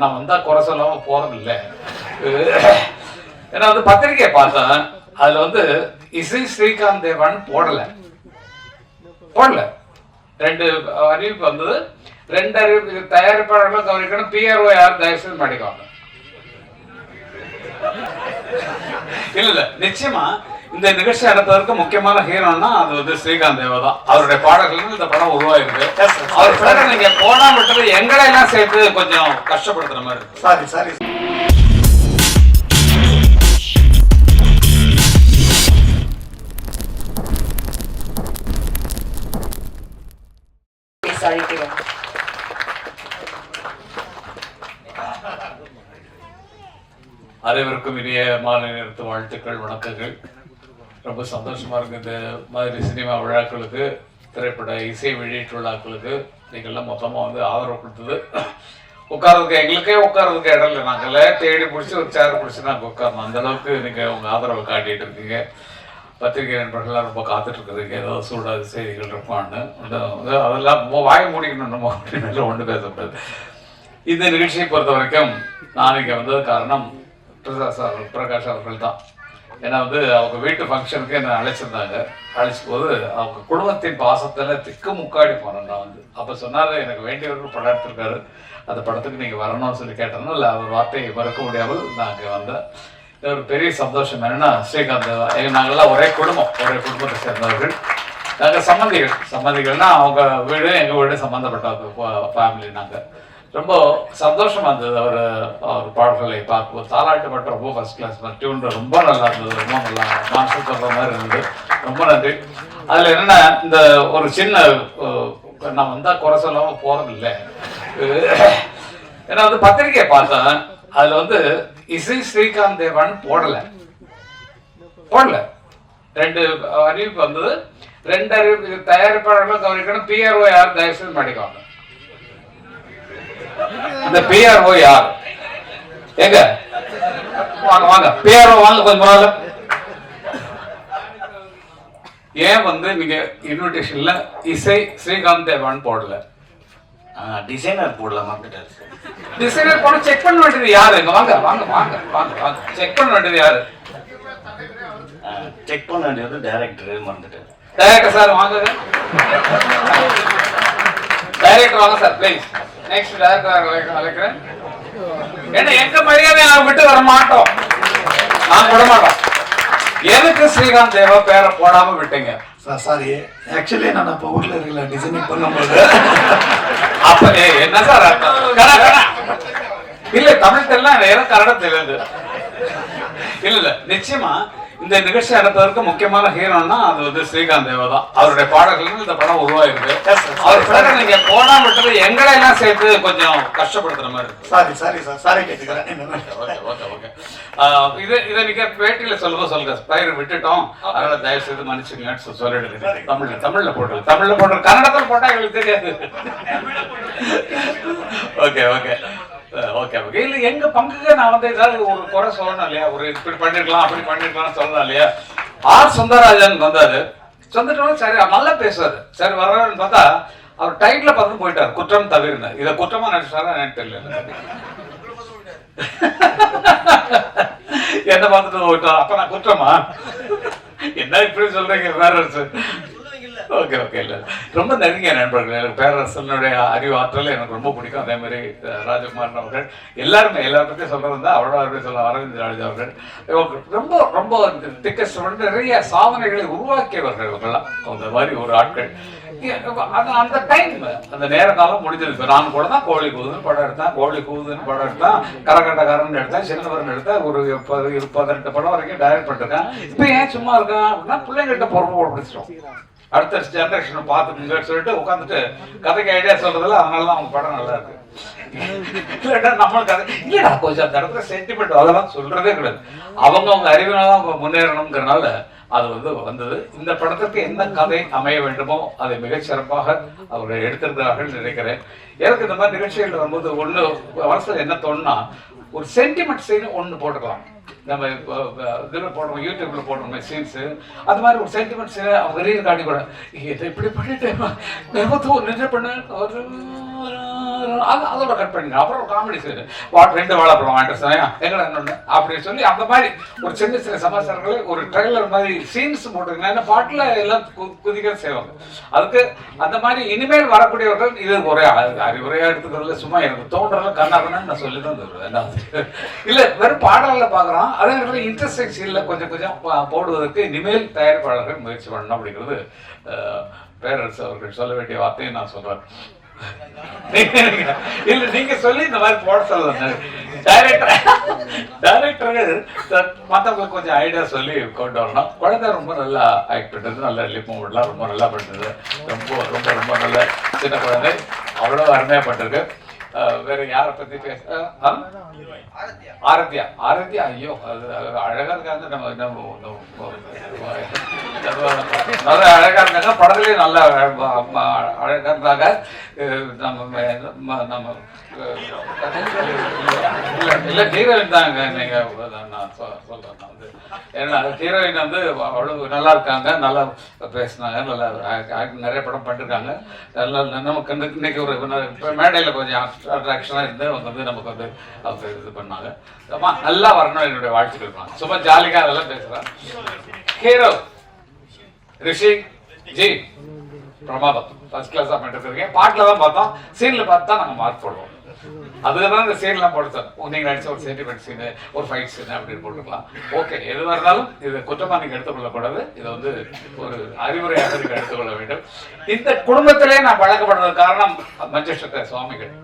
நான் வந்தா குறை சொல்லாம போறது இல்ல ஏன்னா வந்து பத்திரிகையை பார்த்தேன். அதுல வந்து இசை ஸ்ரீகாந்த் தேவன் போடல. போடல. ரெண்டு அறிவிப்பு வந்தது. ரெண்டு அறிவிப்பு தயாரிப்பாளர்களும் கவனிக்கணும் பிஆர்ஓ யார்? தயவுசெய்து மாட்டிக்குவாங்க இல்ல இல்ல. நிச்சயமா இந்த நிகழ்ச்சி நடத்துவதற்கு முக்கியமான ஹீரோனா அது வந்து ஸ்ரீகாந்த் தேவா தான் அவருடைய பாடல்கள் இந்த படம் உருவாயிருக்கு. அவர் பேரை நீங்க போனா மட்டும் எங்களை எல்லாம் சேர்த்து கொஞ்சம் கஷ்டப்படுத்துற மாதிரி சாரி சாரி அனைவருக்கும் இனிய மாலை நேரத்து வாழ்த்துக்கள் வணக்கங்கள். ரொம்ப சந்தோஷமா இருக்கு இந்த மாதிரி சினிமா விழாக்களுக்கு திரைப்பட இசை வெளியீட்டு விழாக்களுக்கு. நீங்கள்லாம் மொத்தமா வந்து ஆதரவு கொடுத்தது. உட்காரதுக்கு எங்களுக்கே உட்காரதுக்கு இடம் இல்லை. நாங்களே தேடி பிடிச்சி ஒரு சேர் பிடிச்சி நாங்கள் உட்காரணும் அந்த அளவுக்கு நீங்க உங்க ஆதரவை காட்டிட்டு இருக்கீங்க. பத்திரிகை நண்பர்கள்லாம் ரொம்ப காத்துட்டு இருக்குதுங்க ஏதோ சூடாத செய்திகள் இருப்பான்னு அதெல்லாம் வாங்கி மூடிக்கணும். நம்ம அப்படின்னு ஒன்று பேசக்கூடாது இந்த நிகழ்ச்சியை பொறுத்த வரைக்கும் நான் இங்கே வந்தது காரணம் பிரகாஷ் சார் பிரகாஷ் அவர்கள் தான். ஏன்னா வந்து அவங்க வீட்டு ஃபங்க்ஷனுக்கு என்னை அழைச்சிருந்தாங்க. அழைச்ச போது அவங்க குடும்பத்தின் பாசத்தில் திக்கு முக்காடி போனேன் நான் வந்து. அப்போ சொன்னார் எனக்கு வேண்டியவர்கள் படம் எடுத்திருக்காரு. அந்த படத்துக்கு நீங்கள் வரணும்னு சொல்லி கேட்டேன்னா இல்லை அவர் வார்த்தையை மறக்க முடியாமல் நான் அங்கே வந்தேன். இது ஒரு பெரிய சந்தோஷம். என்னன்னா ஸ்ரீகாந்த் எங்க நாங்கள்லாம் ஒரே குடும்பம். ஒரே குடும்பத்தை சேர்ந்தவர்கள். நாங்கள் சம்மந்திகள் சம்மந்திகள்னா அவங்க வீடு எங்கள் வீடு சம்மந்தப்பட்ட ஃபேமிலி நாங்கள் ரொம்ப சந்தோஷமா இருந்தது அவர் அவர் பாடல்களை பார்க்கும்போது. தாலாட்டு மட்டும் ரொம்ப ஃபர்ஸ்ட் கிளாஸ் டியூன் ரொம்ப நல்லா இருந்தது. ரொம்ப நல்லா மனசு சொல்ற மாதிரி இருந்தது. ரொம்ப நன்றி. அதுல என்னன்னா இந்த ஒரு சின்ன நான் வந்தா குறை சொல்லாம போறது இல்லை ஏன்னா வந்து பத்திரிக்கையை பார்த்தேன். அதுல வந்து இசை ஸ்ரீகாந்த் தேவன் போடல. போடல. ரெண்டு அறிவிப்பு வந்தது. ரெண்டு அறிவிப்பு தயாரிப்பாளர்களும் கவனிக்கணும். பிஆர்ஓ யார் தயவுசெய்து மாட்டிக்குவாங்க இந்த பிஆர்ஓ யார்? எங்க வாங்க வாங்க. பிஆர்ஓ வாங்க கொஞ்சம் முதல்ல ஏன் வந்து நீங்க இன்விடேஷன்ல இசை ஸ்ரீகாந்த் தேவான் போடல? டிசைனர் போடலாம் டிசைனர் போட செக் பண்ண வேண்டியது யாரு? வாங்க வாங்க வாங்க வாங்க வாங்க. செக் பண்ண வேண்டியது யாரு? செக் பண்ண வேண்டியது டைரக்டர் மறந்துட்டாரு டைரக்டர் சார் வாங்க. டைரக்டர் வாங்க சார் ப்ளீஸ் நெக்ஸ்ட் டைரக்டர் அழைக்கிறேன். என்ன எங்க மரியாதை நாங்க விட்டு வர மாட்டோம்? நாங்க விட மாட்டோம். எதுக்கு ஸ்ரீகாந்த் தேவா பேரை போடாம விட்டீங்க? சார் ஆக்சுவலி நான் அப்போ ஊர்ல இருக்கல. டிசைனிங் பண்ணும்போது. அப்ப என்ன சார். இல்ல தமிழ் தெரியல நேரம் கன்னடம் தெரியாது இல்ல இல்ல நிச்சயமா இந்த நிகழ்ச்சி நடத்துவதற்கு முக்கியமான ஹீரோனா அது வந்து ஸ்ரீகாந்த் தேவா தான். அவருடைய பாடல்கள் இந்த படம் உருவாயிருக்கு. அவர் பேரை நீங்க போனா மட்டும் எங்களை எல்லாம் சேர்த்து கொஞ்சம் கஷ்டப்படுத்துற மாதிரி இருக்கு. சாரி சாரி சார் சாரி கேட்டுக்கிறேன். ஓகே ஓகே இது இதை நீங்க பேட்டியில சொல்லுங்க சொல்லுங்க. பயிர் விட்டுட்டோம். அதனால தயவு செய்து மன்னிச்சுங்கன்னு சொ- சொல்லிடுங்க தமிழ்ல தமிழ்ல போட்டு தமிழ்ல போட்டு கன்னடத்தில் போட்டா எங்களுக்கு தெரியாது. ஓகே ஓகே ஓகே ஓகே இல்ல எங்க பங்குக்கு நான் வந்து ஏதாவது ஒரு குறை சொல்லணும் இல்லையா? ஒரு இப்படி பண்ணிருக்கலாம் அப்படி பண்ணிருக்கலாம் சொல்லணும் இல்லையா? ஆர் சுந்தரராஜன் வந்தாரு. வந்துட்டோம் சரி நல்லா பேசுவாரு. சரி வர்றாருன்னு பார்த்தா அவர் டைட்டில் பார்த்து போயிட்டார். குற்றம் தவிர்னு இதை குற்றமா நடிச்சாரா எனக்கு தெரியல. என்ன பார்த்துட்டு போயிட்டோம் அப்ப நான் குற்றமா? என்ன இப்படி சொல்றீங்க வேற ஓகே ஓகே இல்ல. ரொம்ப நன்றிங்க நண்பர்கள். எனக்கு பேரரசனுடைய அறிவு ஆற்றல் எனக்கு ரொம்ப பிடிக்கும். அதே மாதிரி ராஜகுமார் ராஜகுமாரன் அவர்கள். எல்லாருமே எல்லா பற்றியும் சொல்றது தான் அவரோட அவர்கள் சொல்ல அரவிந்த் ராஜா அவர்கள். ரொம்ப ரொம்ப திக்கஸ்ட் நிறைய சாதனைகளை உருவாக்கியவர்கள் இவங்கெல்லாம். அந்த மாதிரி ஒரு ஆட்கள். அந்த அந்த டைம் அந்த நேர காலம் முடிஞ்சது. நான் கூட தான் கோழி கூதுன்னு படம் எடுத்தேன். கோழி கூதுன்னு படம் எடுத்தேன். கரகட்டக்காரன் எடுத்தேன். சின்னவரன் எடுத்தேன். ஒரு பதினெட்டு படம் வரைக்கும் டைரக்ட் பண்ணிருக்கேன் இப்ப ஏன் சும்மா இருக்கேன் அப்படின்னா பிள்ளைங்கள்ட்ட பொறுப்பு பிடிச்சிட்டோம் அடுத்த ஜெனரேஷன் பார்த்துக்குங்கன்னு சொல்லிட்டு உட்காந்துட்டு கதைக்கு ஐடியா சொல்றதுல அதனால தான் அவங்க படம் நல்லா இருக்கு. இல்லடா நம்ம கதை இல்லடா கொஞ்சம் அந்த இடத்துல சென்டிமெண்ட் அதெல்லாம் சொல்றதே கிடையாது. அவங்க அவங்க அறிவினால தான் அவங்க முன்னேறணுங்கிறனால அது வந்து வந்தது. இந்த படத்திற்கு என்ன கதை அமைய வேண்டுமோ அதை மிகச்சிறப்பாக அவர்கள் எடுத்திருக்கிறார்கள் நினைக்கிறேன். எனக்கு இந்த மாதிரி நிகழ்ச்சிகள் வரும்போது ஒண்ணு மனசுல என்ன தோணுன்னா ஒரு சென்டிமெண்ட் சீன் ஒன்று போட்டுக்கலாம். நம்ம இதில் போடுறோம் யூடியூப்ல போடுறோம் சீன்ஸ் அது மாதிரி ஒரு சென்டிமெண்ட் சீனை அவங்க வெளியில் காட்டி கூட இதை இப்படி பண்ணிட்டு நேரத்தை ஒரு நின்று பண்ண ஒரு அது அதோட கட் பண்ணிங்க அப்புறம் ஒரு காமெடி செய்யுது வாட் ரெண்டு வாழைப்பழம் வாங்கிட்டு சொன்னா எங்கடா இன்னொன்று அப்படின்னு சொல்லி அந்த மாதிரி ஒரு சின்ன சின்ன சமாச்சாரங்களை ஒரு ட்ரெய்லர் மாதிரி சீன்ஸ் போட்டுருங்க ஏன்னா பாட்டில் எல்லாம் குதிக்க செய்வாங்க. அதுக்கு அந்த மாதிரி இனிமேல் வரக்கூடியவர்கள் இது ஒரே அறிவுரையாக எடுத்துக்கிறதுல சும்மா எனக்கு தோன்றல கண்ணாகன்னு நான் சொல்லி தான் தருவேன். என்ன இல்ல வெறும் பாடலில் பார்க்குறோம். அதே நேரத்தில் இன்ட்ரெஸ்டிங் சீனில் கொஞ்சம் கொஞ்சம் போடுவதற்கு இனிமேல் தயாரிப்பாளர்கள் முயற்சி பண்ணணும் அப்படிங்கிறது பேரரசு அவர்கள் சொல்ல வேண்டிய வார்த்தையை நான் சொல்றேன். இல்ல நீங்க சொல்லி இந்த மாதிரி போட சொல்லுங்க டைரக்டர் டைரக்டர்கள் மத்தவங்களுக்கு கொஞ்சம் ஐடியா சொல்லி கொண்டு வரணும் குழந்தை ரொம்ப நல்லா ஆக்ட் பண்ணுறது நல்ல லிப் விடலாம் ரொம்ப நல்லா பண்ணுறது ரொம்ப ரொம்ப ரொம்ப நல்ல சின்ன குழந்தை அவ்வளோ அருமையா பண்ணிருக்கு வேற யாரை பத்தி பேச ஆரத்தியா ஆரத்தியா ஐயோ அது அழகா இருக்காங்க நம்ம நம்ம நல்லா அழகா இருக்காங்க படத்துலயும் நல்லா அழகா இருந்தாங்க நம்ம நம்ம இல்லை இல்ல ஹீரோயின் தாங்க நீங்க நான் சொ- சொல்றேன் நான் வந்து. ஏன்னா ஹீரோயின் வந்து அவ்வளவு நல்லா இருக்காங்க நல்லா பேசினாங்க நல்லா நிறைய படம் பண்ணிருக்காங்க. நல்லா நமக்கு வந்து இன்னைக்கு ஒரு இப்ப மேடையில கொஞ்சம் அட்ராக்ஷனாக இருந்து அவங்க வந்து நமக்கு வந்து அவங்க இது பண்ணாங்க. அம்மா நல்லா வரணும் என்னுடைய வாழ்த்துக்கள் தான். சும்மா ஜாலியாக அதெல்லாம் பேசுறேன். ஹீரோ ரிஷி ஜி. பிரமாதம் ஃபர்ஸ்ட் கிளாஸா பண்ணிட்டு இருக்கீங்க பாட்டில் தான் பார்த்தோம் சீனில் பார்த்து தான் நாங்கள் மார்க் போடுவோம் அதுதான் இந்த சீன்லாம் போடுத்தோம் நீங்க நடிச்ச ஒரு சென்டிமெண்ட் சீனு ஒரு ஃபைட் சீனு அப்படின்னு போட்டுக்கலாம். ஓகே எதுவாக இருந்தாலும் இது குற்றமாக நீங்கள் எடுத்துக்கொள்ளக்கூடாது. இதை வந்து ஒரு அறிவுரையாக நீங்கள் எடுத்துக்கொள்ள வேண்டும். இந்த குடும்பத்திலே நான் பழக்கப்படுறது காரணம் மஞ்சேஸ்வர சுவாமிகள்.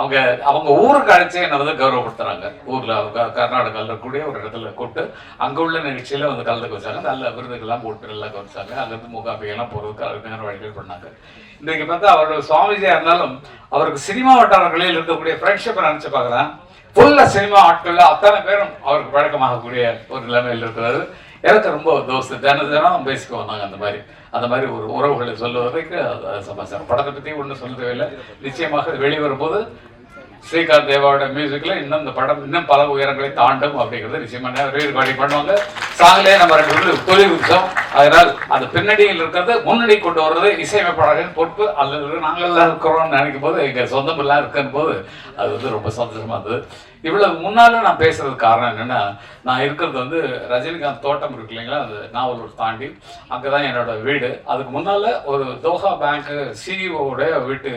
அவங்க அவங்க ஊருக்கு அழைச்சி என்னை வந்து கௌரவப்படுத்துறாங்க. ஊர்ல அவங்க கர்நாடகாவில் இருக்கக்கூடிய ஒரு இடத்துல கூப்பிட்டு அங்க உள்ள நிகழ்ச்சியில வந்து கலந்துக்க வச்சாங்க. நல்ல விருதுகள்லாம் போட்டு நல்லா கவனிச்சாங்க. அங்கிருந்து முகாபிகெல்லாம் போறதுக்கு அருமையான வழிகள் பண்ணாங்க. இன்றைக்கு பார்த்தா அவரோட சுவாமிஜியா இருந்தாலும் அவருக்கு சினிமா வட்டாரங்களில் இருக்கக்கூடிய ஃப்ரெண்ட்ஷிப்பை நினைச்சு பார்க்கலாம். ஃபுல்லா சினிமா ஆட்கள்ல அத்தனை பேரும் அவருக்கு பழக்கமாகக்கூடிய ஒரு நிலைமையில் இருக்கிறாரு. எனக்கு ரொம்ப தோஸ்து தின தினம் பேசிக்குவோம் வந்தாங்க அந்த மாதிரி. அந்த மாதிரி ஒரு உறவுகளை சொல்லுவதற்கு சமாச்சாரம். படத்தை பத்தி ஒன்றும் சொல்லவே இல்லை நிச்சயமாக வெளிவரும் போது ஸ்ரீகாந்த் தேவாவோட மியூசிக்ல இன்னும் இந்த படம் இன்னும் பல உயரங்களை தாண்டும் அப்படிங்கிறது நிச்சயமா ரீகார்டிங் பண்ணுவாங்க. சாங்லேயே நம்ம ரெண்டு பேரும் தொழில் விட்டோம் அதனால் அந்த பின்னணியில் இருக்கிறது முன்னணி கொண்டு வர்றது இசையமைப்பாளர்கள் பொறுப்பு அல்லது நாங்கள் எல்லாம் இருக்கிறோம்னு நினைக்கும் போது எங்க சொந்தம் எல்லாம் இருக்குன்னு போது அது வந்து ரொம்ப சந்தோஷமா இருந்தது. இவ்வளவு முன்னால நான் பேசுறதுக்கு காரணம் என்னன்னா நான் இருக்கிறது வந்து ரஜினிகாந்த் தோட்டம் இருக்கு இல்லைங்களா? அது நாவலூர் தாண்டி. அங்கதான் என்னோட வீடு. அதுக்கு முன்னால ஒரு தோஹா பேங்க் சிஇஓடைய வீட்டு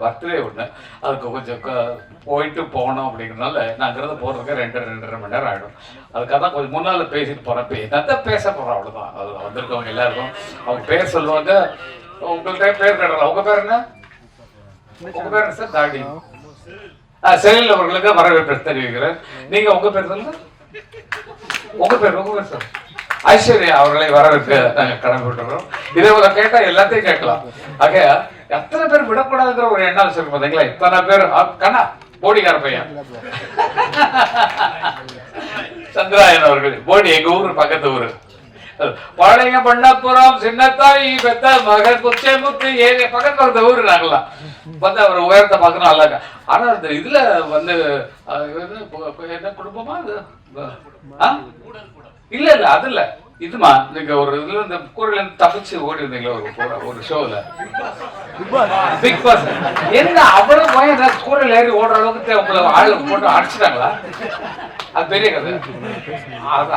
பர்த்டே ஒன்று அதுக்கு கொஞ்சம் க- போயிட்டு போகணும் அப்படிங்கிறனால நான் அங்கிருந்து போறதுக்கு ரெண்டு ரெண்டரை மணி நேரம் ஆகிடும் அதுக்காக தான் கொஞ்சம் முன்னால பேசிட்டு போறேன் இப்போ என்னத்த பேச போறேன் அவ்வளவுதான். அது வந்திருக்கவங்க எல்லாருக்கும் அவங்க பேர் சொல்லுவாங்க. உங்கள்கிட்ட பேர் கேட்டலாம் உங்க பேர் என்ன? உங்க பேர் என்ன சார்? தாடி. செயலில் அவர்களுக்கு வரவேற்பு தெரிவிக்கிறேன். நீங்க உங்க பேர் சொல்லுங்க. உங்க பேர் உங்க பேர் சார் ஐஸ்வர்யா அவர்களை வரவேற்க நாங்க கடமைப்பட்டுறோம் இதே போல கேட்டா எல்லாத்தையும் கேட்கலாம். ஆக எத்தனை பேர் விடக்கூடாதுங்கிற ஒரு எண்ணம் வச்சிருக்கோம் பாத்தீங்களா? இத்தனை பேர் கண்ணா போடிக்கார பையன். சந்திராயன் அவர்கள். போடி எங்க ஊர் பக்கத்து ஊரு. பழைய பண்ணப்புறம் சின்னத்தாய் பெத்த மகன் குச்சை முத்து ஏரிய பக்கத்து ஊர் நாங்களாம் வந்து அவர் உயரத்தை பார்க்கணும் நல்லா ஆனால் ஆனா இந்த இதுல வந்து என்ன குடும்பமா? அது இல்ல இல்ல அது இல்ல. இதுமா நீங்க ஒரு இதுல இந்த குரல் இருந்து தப்பிச்சு ஓடி இருந்தீங்களா ஒரு ஒரு- ஒரு ஷோல. பிக் பாஸ் என்ன அவ்வளவு பயம் என்ன கூரையில ஏறி ஓடுற அளவுக்கு உங்களை ஆளு போட்டு அடிச்சிட்டாங்களா? அது பெரிய கதை.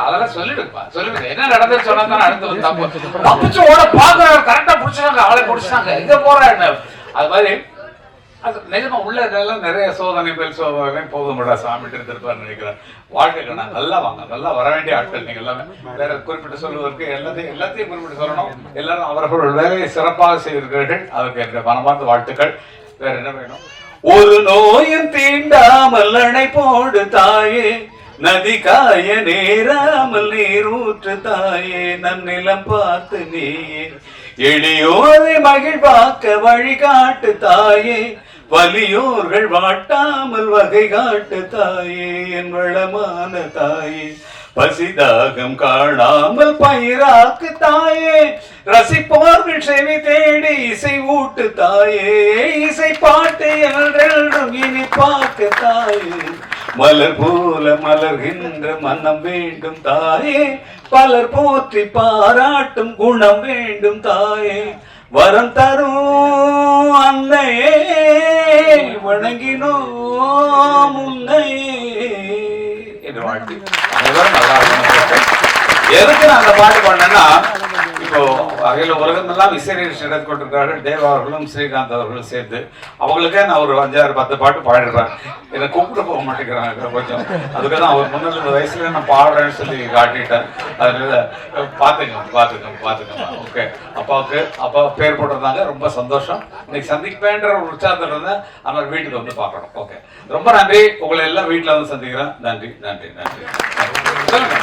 அதெல்லாம் சொல்லிடுப்பா சொல்லிடுங்க. என்ன நடந்தது சொன்னா தான் அடுத்து தப்பு. தப்பிச்சு ஓட பாக்குற கரெக்டா புடிச்சாங்க ஆளை புடிச்சாங்க எங்க போறா என்ன? அது மாதிரி அது நிஜமா உள்ள இதெல்லாம் நிறைய சோதனை மேல் சோதனை போதும்டா சாமி எடுத்திருப்பாரு நினைக்கிறேன். வாழ்க்கை நல்லா வாங்க நல்லா வர வேண்டிய ஆட்கள் நீங்க எல்லாமே. வேற குறிப்பிட்டு சொல்வதற்கு எல்லாத்தையும் எல்லாத்தையும் குறிப்பிட்டு சொல்லணும். எல்லாரும் அவர்கள் வேலையை சிறப்பாக செய்திருக்கிறீர்கள். அதற்கு என்ற மனமார்ந்த வாழ்த்துக்கள். வேற என்ன வேணும்? ஒரு நோயும் தீண்டாமல் அணை போடு தாயே நதி காய நேராமல் நீரூற்று தாயே நன்னிலம் பார்த்து நீயே. எளியோரை மகிழ்வாக்க வழிகாட்டு தாயே வலியோர்கள் வாட்டாமல் வகை காட்டு தாயே என் வளமான தாயே. பசிதாகம் காணாமல் பயிராக்கு தாயே. ரசிப்போர்கள் செவி தேடி இசை ஊட்டு தாயே. இசை பாட்டு என்றென்றும் இனி பார்க்க தாயே. மலர் போல மலர்கின்ற மனம் வேண்டும் தாயே. பலர் போற்றி பாராட்டும் குணம் வேண்டும் தாயே. வரம் தரும் வணங்கினோம் உன்னையே என்று வாழ்த்தி எதுக்கு நான் அந்த பாட்டு பண்ணேன்னா அகில உலகமெல்லாம் இசை நிகழ்ச்சி நடத்தி கொண்டிருக்கிறார்கள். தேவ அவர்களும் ஸ்ரீகாந்த் அவர்களும் சேர்ந்து அவங்களுக்கே நான் ஒரு அஞ்சாறு பத்து பாட்டு பாடிடுறேன் என்னை கூப்பிட்டு போக மாட்டேங்கிறாங்க. கொஞ்சம் அதுக்கு தான் அவர் முன்னாடி வயசுல நான் பாடுறேன்னு சொல்லி காட்டிட்டேன். அதனால பார்த்துங்க பார்த்துங்க பார்த்துங்க ஓகே அப்பாவுக்கு அப்பா பேர் போட்டிருந்தாங்க. ரொம்ப சந்தோஷம். இன்னைக்கு சந்திப்பேன்ற ஒரு உற்சாகத்தில் இருந்தேன். ஆனால் வீட்டுக்கு வந்து பார்க்கணும். ஓகே ரொம்ப நன்றி. உங்களை எல்லாம் வீட்டில் வந்து சந்திக்கிறேன். நன்றி நன்றி. நன்றி. சொல்லுங்க.